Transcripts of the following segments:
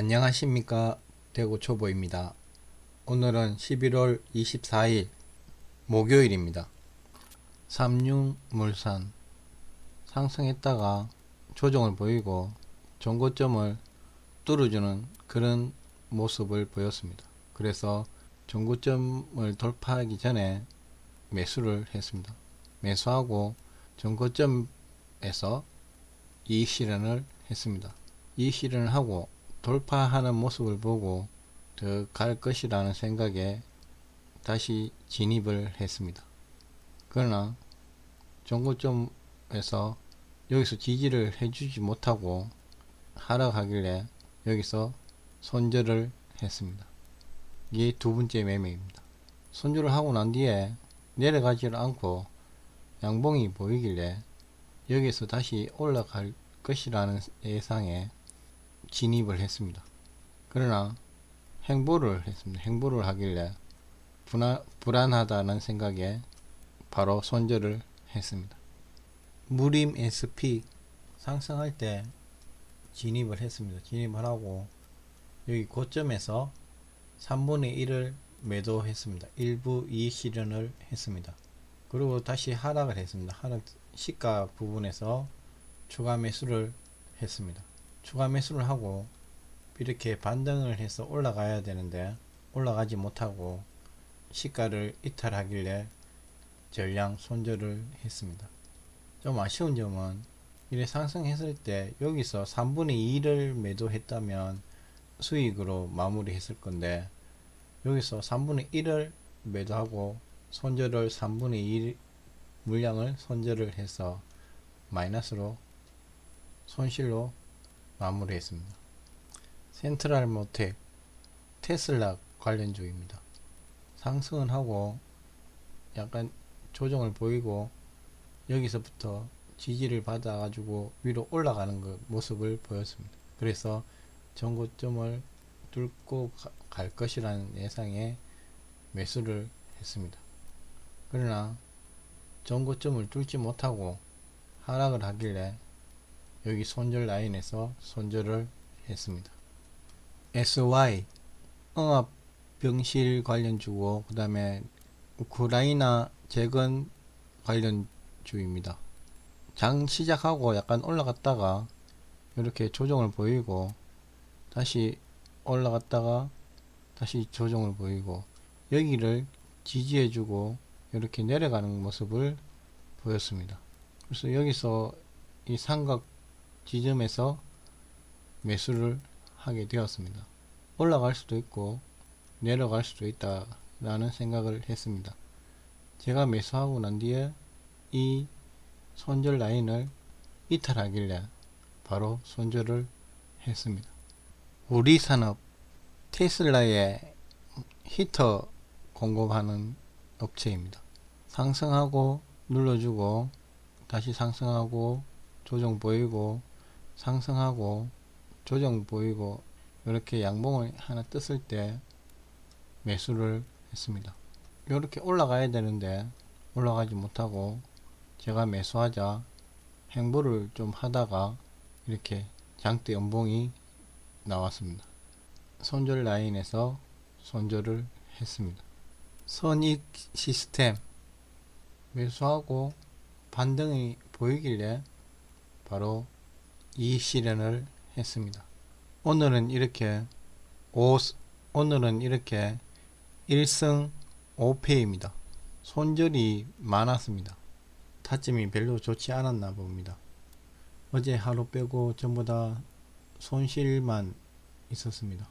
안녕하십니까 대구 초보입니다. 오늘은 11월 24일 목요일입니다. 삼육물산 상승했다가 조정을 보이고 전고점을 뚫어주는 그런 모습을 보였습니다. 그래서 전고점을 돌파하기 전에 매수를 했습니다. 매수하고 전고점에서 이익 실현을 했습니다. 이익 실현을 하고 돌파하는 모습을 보고 더 갈 것이라는 생각에 다시 진입을 했습니다. 그러나 종고점에서 여기서 지지를 해주지 못하고 하락하길래 여기서 손절을 했습니다. 이게 두 번째 매매입니다. 손절을 하고 난 뒤에 내려가지를 않고 양봉이 보이길래 여기서 다시 올라갈 것이라는 예상에 진입을 했습니다. 그러나 행보를 했습니다. 행보를 하길래 불안, 불안하다는 생각에 바로 손절을 했습니다. 무림 SP 상승할 때 진입을 했습니다. 진입을 하고 여기 고점에서 3분의 1을 매도했습니다. 일부 이익 실현을 했습니다. 그리고 다시 하락을 했습니다. 하락 시가 부분에서 추가 매수를 했습니다. 추가 매수를 하고 이렇게 반등을 해서 올라가야 되는데 올라가지 못하고 시가를 이탈하길래 전량 손절을 했습니다. 좀 아쉬운 점은 이래 상승했을 때 여기서 3분의 2를 매도했다면 수익으로 마무리했을 건데 여기서 3분의 1을 매도하고 손절을 3분의 2 물량을 손절을 해서 마이너스로 손실로 마무리했습니다. 센트럴 모텍 테슬라 관련주입니다. 상승은 하고 약간 조정을 보이고 여기서부터 지지를 받아 가지고 위로 올라가는 그 모습을 보였습니다. 그래서 전고점을 뚫고 가- 갈 것이라는 예상에 매수를 했습니다. 그러나 전고점을 뚫지 못하고 하락을 하길래 여기 손절 라인에서 손절을 했습니다. SY 응압 병실 관련 주고 그 다음에 우크라이나 재건 관련 주입니다. 장 시작하고 약간 올라갔다가 이렇게 조정을 보이고 다시 올라갔다가 다시 조정을 보이고 여기를 지지해주고 이렇게 내려가는 모습을 보였습니다. 그래서 여기서 이 삼각 지점에서 매수를 하게 되었습니다. 올라갈 수도 있고 내려갈 수도 있다 라는 생각을 했습니다. 제가 매수하고 난 뒤에 이 손절 라인을 이탈하길래 바로 손절을 했습니다. 우리 산업 테슬라의 히터 공급하는 업체입니다. 상승하고 눌러주고 다시 상승하고 조정 보이고 상승하고 조정 보이고 이렇게 양봉을 하나 떴을 때 매수를 했습니다. 이렇게 올라가야 되는데 올라가지 못하고 제가 매수하자 행보를 좀 하다가 이렇게 장대 연봉이 나왔습니다. 손절 라인에서 손절을 했습니다. 선익 시스템 매수하고 반등이 보이길래 바로 이익 실현을 했습니다. 오늘은 이렇게 5, 오늘은 이렇게 1승 5패입니다. 손절이 많았습니다. 타점이 별로 좋지 않았나 봅니다. 어제 하루 빼고 전부 다 손실만 있었습니다.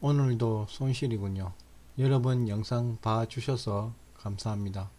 오늘도 손실이군요. 여러분 영상 봐주셔서 감사합니다.